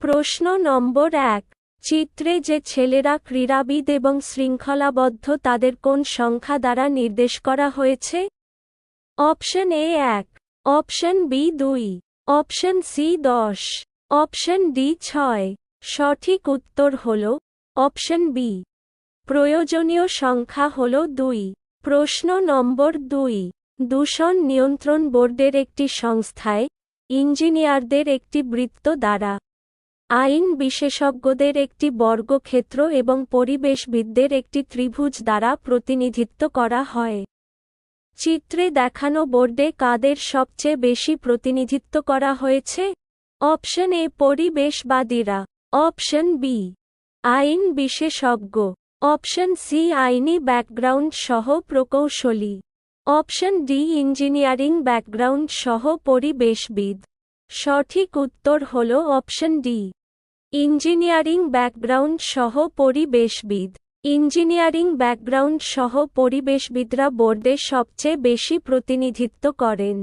প্রশ্ন নম্বর এক। চিত্রে যে ছেলেরা ক্রীড়াবিদ এবং শৃঙ্খলাবদ্ধ, তাদের কোন সংখ্যা দ্বারা নির্দেশ করা হয়েছে? অপশন এ এক। অপশন বি দুই। অপশন সি দশ। অপশন ডি ছয়। সঠিক উত্তর হল অপশন বি। প্রয়োজনীয় সংখ্যা হল দুই। প্রশ্ন নম্বর দুই। দূষণ নিয়ন্ত্রণ বোর্ডের একটি সংস্থায় ইঞ্জিনিয়ারদের একটি বৃত্ত দ্বারা আইন বিশেষজ্ঞদের একটি বর্গক্ষেত্র এবং পরিবেশবিদদের একটি ত্রিভুজ দ্বারা প্রতিনিধিত্ব করা হয়। চিত্রে দেখানো বোর্ডে কাদের সবচেয়ে বেশি প্রতিনিধিত্ব করা হয়েছে? অপশন এ, পরিবেশবাদীরা। অপশন বি, আইন বিশেষজ্ঞ। অপশন সি, আইনি ব্যাকগ্রাউন্ড সহ প্রকৌশলী। অপশন ডি, ইঞ্জিনিয়ারিং ব্যাকগ্রাউন্ড সহ পরিবেশবিদ। সঠিক উত্তর হল অপশন ডি। ইঞ্জিনিয়ারিং ব্যাকগ্রাউন্ড সহ পরিবেশবিদ। ইঞ্জিনিয়ারিং ব্যাকগ্রাউন্ড সহ পরিবেশবিদরা বোর্ডে সবচেয়ে বেশি প্রতিনিধিত্ব করেন।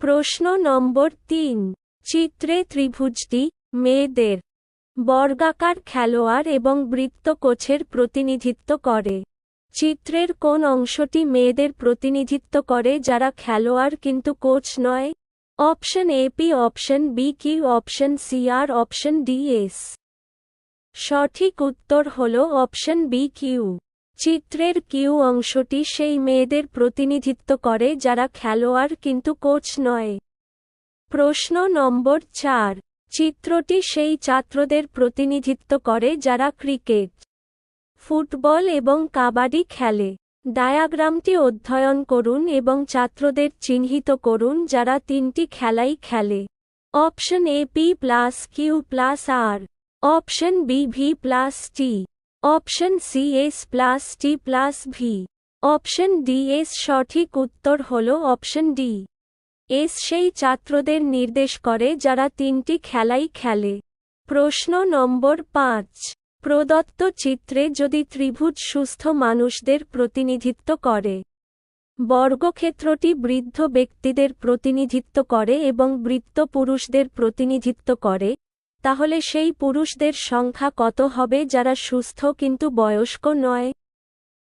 প্রশ্ন নম্বর তিন। চিত্রে ত্রিভুজটি মেয়েদের বর্গাকার খেলোয়াড় এবং বৃত্ত কোচের প্রতিনিধিত্ব করে। চিত্রের কোন অংশটি মেয়েদের প্রতিনিধিত্ব করে যারা খেলোয়াড় কিন্তু কোচ নয়? Option A P option B Q option C R option D S সঠিক উত্তর হল অপশন বি কিউ চিত্রের কিউ অংশটি সেই মেয়েদের প্রতিনিধিত্ব করে যারা খেলোয়াড় কিন্তু কোচ নয়। প্রশ্ন নম্বর চার। চিত্রটি সেই ছাত্রদের প্রতিনিধিত্ব করে যারা ক্রিকেট, ফুটবল এবং কাবাডি খেলে। ডায়াগ্রামটি অধ্যয়ন করুন এবং ছাত্রদের চিহ্নিত করুন যারা তিনটি খেলাই খেলে। Option A P plus Q plus R option B V plus T option C S plus T plus V option D S সঠিক উত্তর হল অপশন ডি এস সেই ছাত্রদের নির্দেশ করে যারা তিনটি খেলাই খেলে। প্রশ্ন নম্বর পাঁচ। প্রদত্ত চিত্রে যদি ত্রিভুজ সুস্থ মানুষদের প্রতিনিধিত্ব করে। বর্গক্ষেত্রটি বৃদ্ধ ব্যক্তিদের প্রতিনিধিত্ব করে এবং বৃত্ত পুরুষদের প্রতিনিধিত্ব করে, তাহলে সেই পুরুষদের সংখ্যা কত হবে যারা সুস্থ কিন্তু বয়স্ক নয়?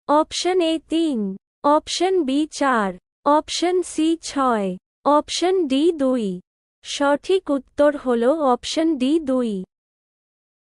অপশন এ তিন, অপশন বি চার, অপশন সি ছয়, অপশন ডি দুই। সঠিক উত্তর হল অপশন ডি দুই।